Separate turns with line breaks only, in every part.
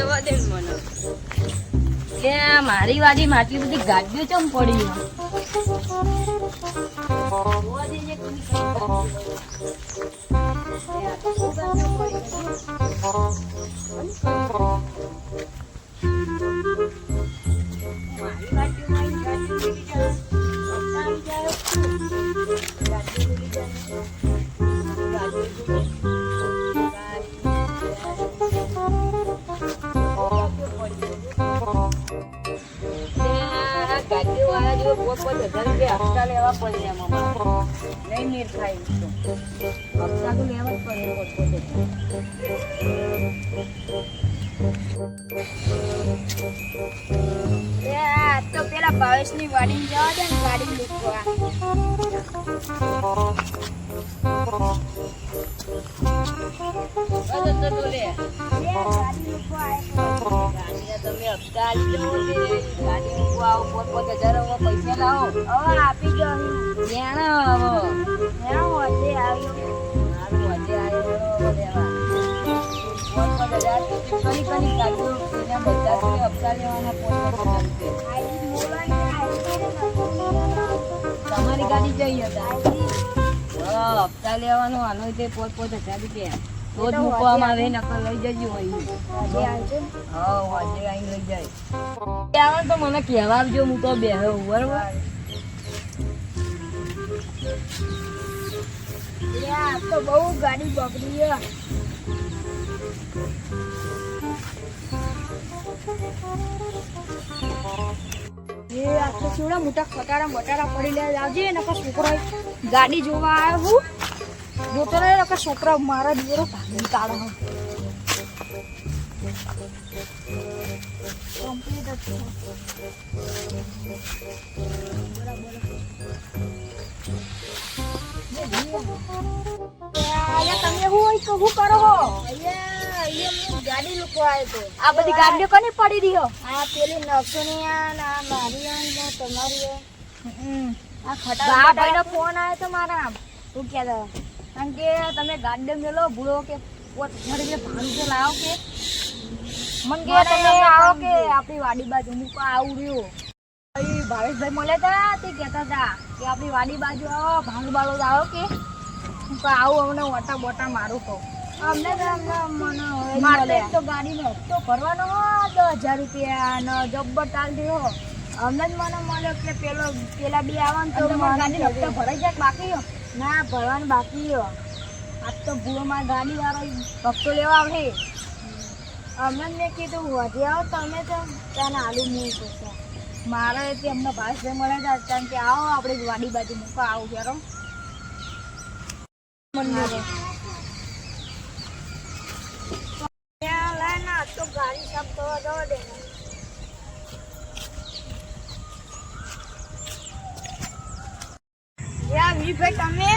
જવા દે મને. કે મારી વાડી માટી બધી ગાડીઓ ચમ પડી જોવા નહીં મેળ ખાય હપ્તા તો લેવા જ પડે પોત પોતે
આ તો પેલા ભાવેશની વાડીને જવા દે ને ગાડી લૂંટવા.
તમારી ગાડી જઈ હતા હપ્તા લેવાનો આનો તે પોત પોત હજાર રૂપિયા. તો જ મૂકવામાં આવે નકર લઈ જજો
આવજો.
હા વાજે આવીને લઈ જાય. ત્યાં તો મને કહેવાજો હું તો બે બરોબર?
તો બહુ ગાડી બગડી એ આ તો કેવડા મોટા ખટારા બટારા પડી લે આવજે નકર છોકરો ગાડી જોવા આવ્યો હું. જોતો રહે છોકરા મારા દીકરો ભાગી કાઢો તમે હું હોય તો શું કરો હો? ગાડી લૂકવા આવ્યો તો. આ બધી ગાડીઓ કોની પડી રહ્યો આ પેલી નક્ષની આ ને આ મારી તમારી આ ખટા ફોન આવ્યો તો મારા કહેતા કારણ કે તમે ગાડી મેલો ભૂલો કે પોત જે ભાડું તો લાવો કે? મન કે તમે આવો કે આપણી વાડી બાજુ હું આવું રહ્યો. ભાઈ ભાવેશભાઈ મળ્યા હતા તે કહેતા હતા કે આપણી વાડી બાજુ આવો ભાંગ બાળો આવો કે? હું આવું અમને ઓટા બોટા મારું કહું. અમને તો અમને મને તો ગાડીનો હપ્તો ભરવાનો દસ હજાર રૂપિયા ને જબ્બર ચાલતી હો. અમને જ મને મળ્યો કે પેલો પેલા બે આવવાનું તો ગાડી હપ્તો ભરાઈ જાય બાકી હો? ના, ભરવાનું બાકી રહ્યો. આજ તો ભૂલો માં ગાડી વાળો ભક્તો લેવા આવે અમને મેં કીધું વધી આવો, તમે તો ત્યાં આલુ મૂળ પૂછ્યા મારે તે અમને ભાષભાઈ મળે છે કારણ કે આવો, આપણે વાડી બાજુ મૂકો, આવું જરો મંદિરે ત્યાં લાય ના તો ગાડી સાફ કરવા જવા દે ને. યા તમે?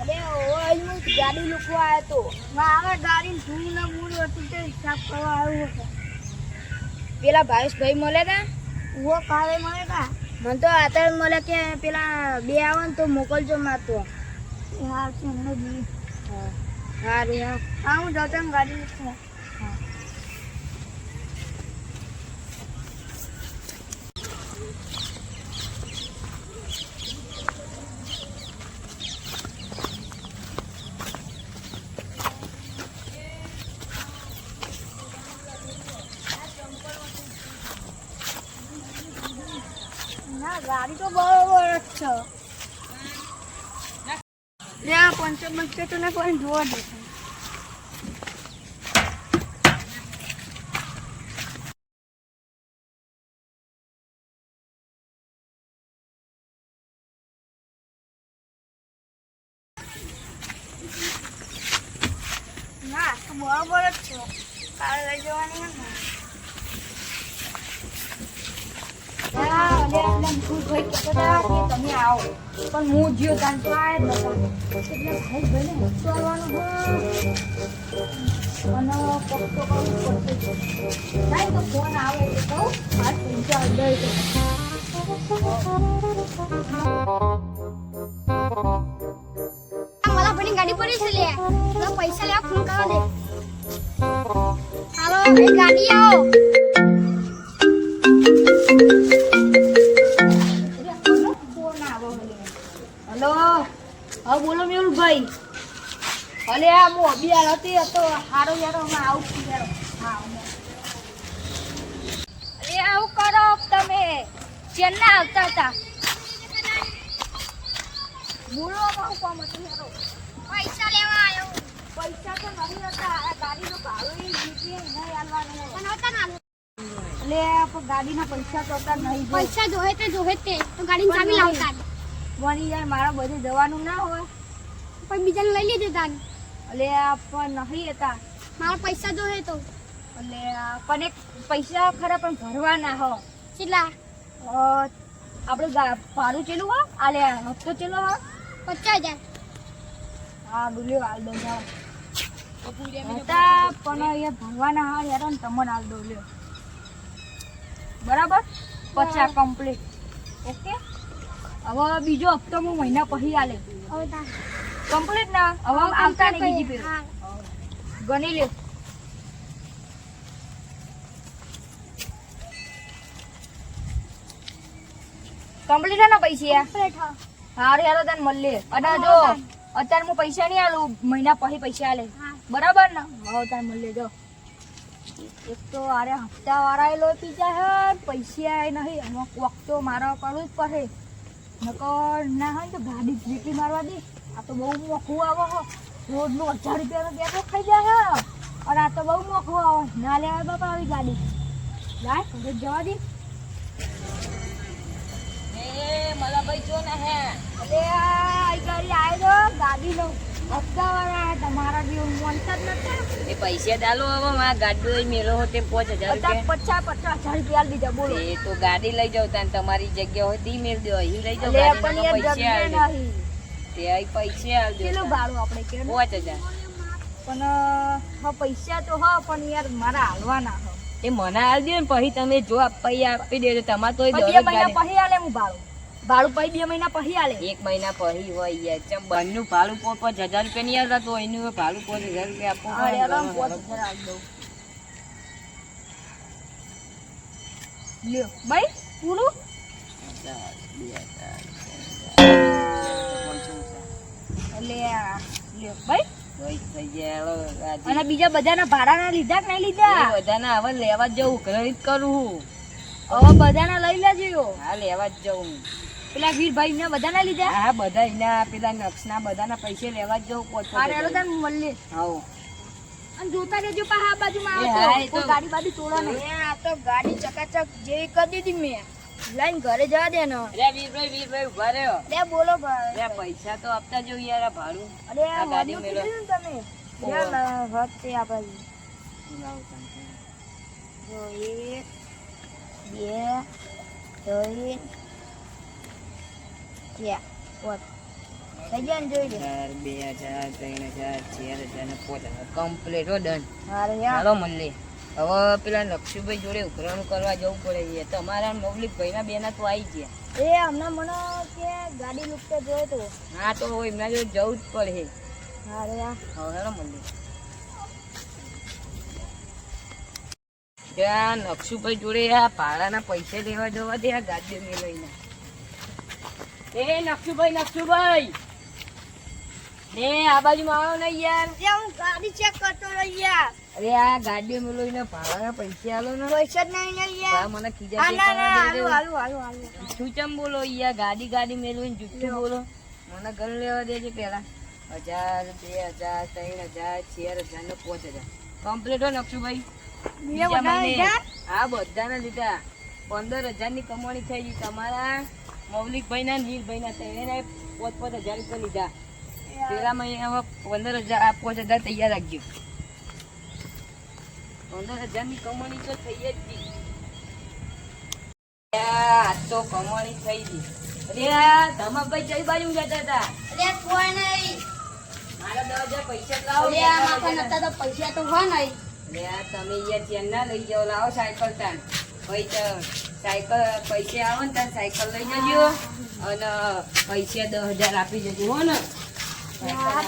અરે ઓય હું ગાડી લૂકવા આવ્યો તો. મારા ગાડી ધૂળ ને મૂળ હતું તે સાફ કરવા આવ્યો હતો. પેલા ભાવેશભાઈ મળે તા? ઓ કાલે મળે તા? મને તો આતર મળે કે પેલા બે આવે ને તો મોકલજો મારતો હા છે એમને હા સારું હા હા જતો ને ગાડી લૂકવા ના, ગાડી તો બરોબર જ છે. ત્યાં આ પંચર ને કોઈ જોવા દે ના તો બરોબર જ છો. કાલે લઈ જવાની ને. હા, અને એમને ભૂલભાઈ કહેતા હતા કે તમે આવો પણ હું જ્યો તાન તો આયા જ નતા એટલે ભાઈ ભાઈને હસતો આવવાનું હોય અને પગ તો કરવું પડશે નહીં તો ફોન આવે એટલે કહું હાથ પૈસા અંદર તો
मला पण गाडी पडी झाली आहे तुला पैसा लेवा फोन करा दे हॅलो
એ ગાડી
હલો? હા બોલો મેહુલભાઈ. અલે આ હું આ હતી તો હારો યારો હમણાં આવું છું યારો. હા.
અરે આવું કરો તમે. ચેન્ના આવતા હતા.
બોલો આમાં કામ હતું યારો.
પૈસા લેવા આવ્યો
પૈસા તો નહીં હતા આ ગાડીનો ભાડો એ જીપીએ નહીં આલવાનું
પણ હતા ના
એટલે ગાડીના પૈસા તો હતા નહીં.
પૈસા જોહે તે જોહે તે. તો ગાડીની ચાવી લાવતા જ.
વળી યાર મારા બધે જવાનું ના હોય.
પણ બીજાને લઈ લેજો તાન.
એટલે આ પણ નહીં હતા
મારા પૈસા જોહે તો.
એટલે આ પણ એક પૈસા ખરા પણ ભરવાના હો.
કેટલા?
આપણે ભાડું ચેલું હો? આલે હપ્તો ચેલો હો?
પચાસ હજાર.
હા બોલ્યો હાલ દો હતા પણ એ ભરવાના હા યાર તમને હાલ દો લ્યો. બરાબર? પચાસ કમ્પ્લીટ ઓકે? હવે બીજો હપ્તો હું મહિના પછી આલે. કમ્પ્લીટ ના? હવે આવતા નહીં બીજી પેર ગણી લે. કમ્પ્લીટ ને પૈસા? હારે હારો તને મળે અને જો અત્યારે હું પૈસા નહીં આલું મહિના પછી પૈસા આલે. બરાબર ને? હવે તને મળે જો. એક તો આરે હપ્તા વાળા લો પીજા હે પૈસા નહીં. અમુક વખત તો મારે કરવું જ પડે. નકર ના હોય તો ગાડી જીટી મારવા દે. આ તો બહુ મોખું આવે હો. રોડનું હજાર રૂપિયાનો પેટ્રોલ ખાઈ જાય અને આ તો બહુ મોખું આવે. ના લેવાય બાપા આવી ગાડી. લાય ઘરે જ જવા દે. મલાભાઈ જો ને હે. અલે આ ગાડી આવ્યો ગાડીનો હપ્તા વાળા તમારા જેવું મોનતા જ નતા
એ પૈસા ડાલો હવે મારા ગાડી મેલો હોતે પાંચ હજાર
પચાસ
રૂપિયા.
પચાસ પચાસ હજાર રૂપિયા દીધા બોલો.
એ તો ગાડી લઈ જાવ તાન તમારી જગ્યા હોય તી મેળ દો અહીં લઈ જાવ
ગાડી પણ
પૈસા
આવી
તે પૈસા આવી
કેટલું ભાડું આપણે કે?
પાંચ હજાર.
પણ હા પૈસા તો હા પણ યાર મારા હાલવાના હા.
એ મને હાલ દે ને પછી તમે જો આપી આપી દેજો તો તમારે તો
પછી આલે હું ભાડું. ભાડું પછી બે મહિના પછી આલે.
એક મહિના પછી હોય યાર ચમ બંધનું ભાડું પોત પાંચ હજાર રૂપિયા નહીં આવતા તો એનું ભાડું પાંચ હજાર રૂપિયા
અરે આરામ
આપવું
હજાર આલી દઉં. લ્યો ભાઈ પૂરું? લ્યો ભાઈ. અને બીજા બધાના ભાડાના લીધા કે નહીં લીધા?
બધાના હવે લેવા જવું ઘરે કરું.
હવે બધાના લઈ લેજો
હા લેવા જ જવું
પેલા વીરભાઈ ને બધાના લીધા?
હા બધા એના પેલા બધા ના પૈસે લેવા જ જવું પોચ
હા રેલો તને મળીએ
હા
અને જોતા રહેજો પા આ બાજુ
માં
આવતો.
તો-
કોઈ ગાડી બાડી તોડો ને આ તો ગાડી ચકાચક જેવી કરી દીધી મેં. લઈને ઘરે જવા દે ને.
રે વીરભાઈ વીરભાઈ ઊભા રહ્યો.
લે બોલો ભાઈ
રે પૈસા તો આપતા જો યાર આ ભાડું.
અરે આ
ગાડી. મેલો
તમે. યાર વખતે આ
લાવો
જો એક બે ત્રણ ચાર પાંચ થઈ ગયા ને જોઈ લે.
હજાર બે હજાર ત્રણ હજાર ચાર હજાર ને પાંચ કમ્પ્લીટ હો ડન
હારે યાર
હવે પેલા નક્ષુભાઈ જોડે ઉઘરાણું કરવા જવું પડે છે. તમારા મૌલિક ભાઈના બેના તો આવી ગયા.
એ હમણાં મને કે ગાડી લુકતે જોયો તો.
હા તો એમના જોડે જવું જ પડે.
હારે
હવે હેલો મળીએ. ત્યાં નક્ષુભાઈ જોડે આ ભાડાના પૈસા લેવા જવા દે આ ગાડીઓ મેં લઈને. એ નક્ષુભાઈ નક્ષુભાઈ ને આ બાજુમાં આવો ને યાર.
હું ગાડી ચેક કરતો રહી યાર.
અરે આ ગાડી મેં લઈને ભાડાના પૈસા આલો ને.
પૈસા જ નહીં ને યાર.
મને
આ ના ના હાલું હાલું હાલું હાલું.
શું ચમ બોલો યાર? ગાડી ગાડી મેળવીને જુઠ્ઠું બોલો. મને ઘર લેવા દેજે પેલા હજાર બે હજાર ત્રણ હજાર ચાર હજાર ને પાંચ હજાર. કમ્પ્લીટ હો નક્ષુભાઈ? હા બધાના લીધા. પંદર હજારની કમાણી થઈ ગઈ. તમારા મૌલિકભાઈ ના નીલભાઈ ના એને પોત પોત હજાર રૂપિયા લીધા. પેલા મહિને હવે પંદર હજાર આ પાંચ હજાર તૈયાર રાખજો. પંદર હજારની કમાણી તો થઈ જ ગઈ. તો કમાણી થઈ ગઈ. અરે ધમાભાઈ કઈ બાજુ જતા હતા.
અરે કોઈ નહીં.
મારા દસ હજાર પૈસા લાવો
અરે માથા નતા તો પૈસા તો હોય નહીં.
અરે તમે ચેન ના લઈ જાઓ લાવો સાયકલ તાન તો સાયકલ, પૈસા આવે ને ત્યાં સાયકલ લઈ જજો અને પૈસા દસ હજાર આપી જજો, હો ને.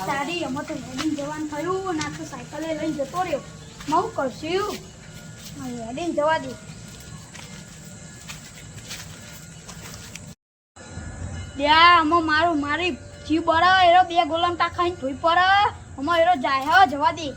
તારી એમાં તો વેડિંગ જવાનું થયું ને આખું સાયકલે લઈને જતો રહ્યો. હું કરશું? વેડિંગ જવા દે. ત્યાં આમાં મારું, મારી જીવ પડે એરો બે ગોલમ ટા ખાઈને ધોઈ પડે. અમારો એરો જાય જવા દે.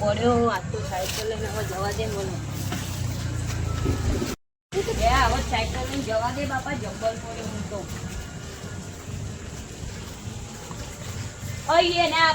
પડ્યો આજ તો સાયકલ લઈને જવા દે મને હવે સાયકલ જવા દે બાપા જબ્બર પડ્યો હું તો અయ్యે ના.